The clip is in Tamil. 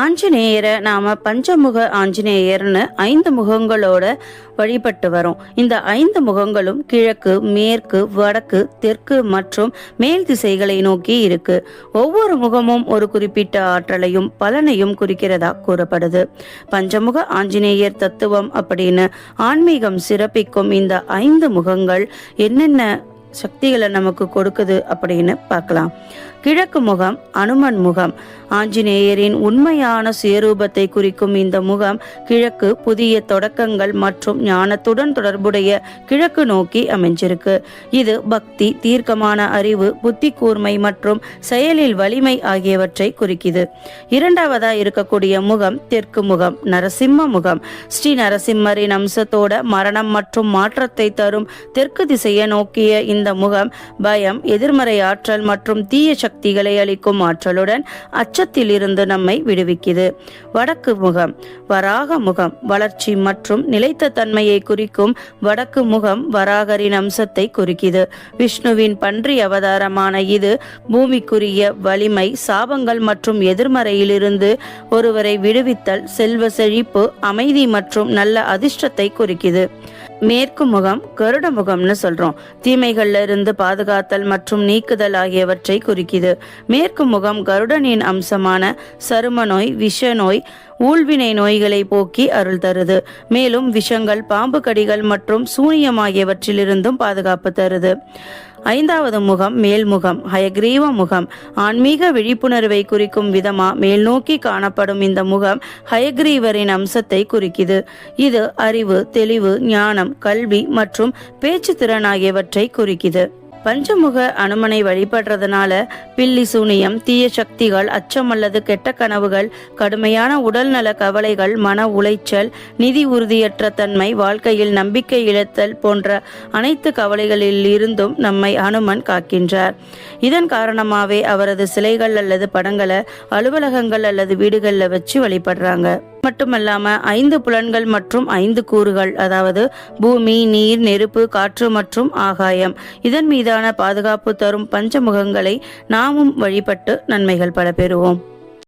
ஆஞ்சநேயரை நாம பஞ்சமுக ஆஞ்சநேயர்னு ஐந்து முகங்களோட வழிபட்டு வரோம். இந்த ஐந்து முகங்களும் கிழக்கு மேற்கு வடக்கு தெற்கு மற்றும் மேல் திசைகளை நோக்கி இருக்கு. ஒவ்வொரு முகமும் ஒரு குறிப்பிட்ட ஆற்றலையும் பலனையும் குறிக்கிறதா கூறப்படுது. பஞ்சமுக ஆஞ்சநேயர் தத்துவம் அப்படின்னு ஆன்மீகம் சிறப்பிக்கும் இந்த ஐந்து முகங்கள் என்னென்ன சக்திகளை நமக்கு கொடுக்குது அப்படின்னு பார்க்கலாம். கிழக்கு முகம் அனுமன் முகம். ஆஞ்சநேயரின் உண்மையான சுயரூபத்தை குறிக்கும் இந்த முகம் கிழக்கு புதிய தொடக்கங்கள் மற்றும் ஞானத்துடன் தொடர்புடைய கிழக்கு நோக்கி அமைஞ்சிருக்கு. இது பக்தி தீர்க்கமான அறிவு புத்தி கூர்மை மற்றும் செயலில் வலிமை ஆகியவற்றை குறிக்குது. இரண்டாவதா இருக்கக்கூடிய முகம் தெற்கு முகம் நரசிம்ம முகம். ஸ்ரீ நரசிம்மரின் அம்சத்தோட மரணம் மற்றும் மாற்றத்தை தரும் தெற்கு திசையை நோக்கிய இந்த முகம் பயம் எதிர்மறை ஆற்றல் மற்றும் தீய சக்திகளை அளிக்கும் ஆற்றலுடன் அச்சத்தில் இருந்து நம்மை விடுவிக்குது. வடக்கு முகம் வராக முகம் வளர்ச்சி மற்றும் நிலைத்த தன்மையை குறிக்கும் வடக்கு முகம் வராகரின் அம்சத்தை குறிக்குது. விஷ்ணுவின் பன்றி அவதாரமான இது பூமிக்குரிய வலிமை சாபங்கள் மற்றும் எதிர்மறையிலிருந்து ஒருவரை விடுவித்தல் செல்வ செழிப்பு அமைதி மற்றும் நல்ல அதிர்ஷ்டத்தை குறிக்குது. மேற்கு முகம் கருட முகம்னு சொல்றோம். தீமைகள் இருந்து பாதுகாத்தல் மற்றும் நீக்குதல் ஆகியவற்றை குறிக்கிது. மேற்கு முகம் கருடனின் அம்சமான சரும நோய் விஷ நோய் ஊழ்வினை நோய்களை போக்கி அருள் தருது. மேலும் விஷங்கள் பாம்பு கடிகள் மற்றும் சூனியம் ஆகியவற்றிலிருந்தும் பாதுகாப்பு தருது. ஐந்தாவது முகம் மேல்முகம் ஹயக்ரீவ முகம். ஆன்மீக விழிப்புணர்வை குறிக்கும் விதமா மேல்நோக்கி காணப்படும் இந்த முகம் ஹயக்ரீவரின் அம்சத்தை குறிக்குது. இது அறிவு தெளிவு ஞானம் கல்வி மற்றும் பேச்சு திறன் ஆகியவற்றை குறிக்குது. பஞ்சமுக அனுமனை வழிபடுறதுனால பில்லி சூனியம் தீய சக்திகள் அச்சம் அல்லது கெட்ட கனவுகள் கடுமையான உடல்நல கவலைகள் மன உளைச்சல் நிதி உறுதியற்ற தன்மை வாழ்க்கையில் நம்பிக்கை இழத்தல் போன்ற அனைத்து கவலைகளில் இருந்தும் நம்மை அனுமன் காக்கின்றார். இதன் காரணமாகவே அவரது சிலைகள் அல்லது படங்களை அலுவலகங்கள் அல்லது வீடுகளில் வச்சு வழிபடுறாங்க. மட்டுமல்லாம ஐந்து புலன்கள் மற்றும் ஐந்து கூறுகள் அதாவது பூமி நீர் நெருப்பு காற்று மற்றும் ஆகாயம். இதன் மீதான பாதுகாப்பு தரும் பஞ்சமுகங்களை நாமும் வழிபட்டு நன்மைகள் பல பெறுவோம்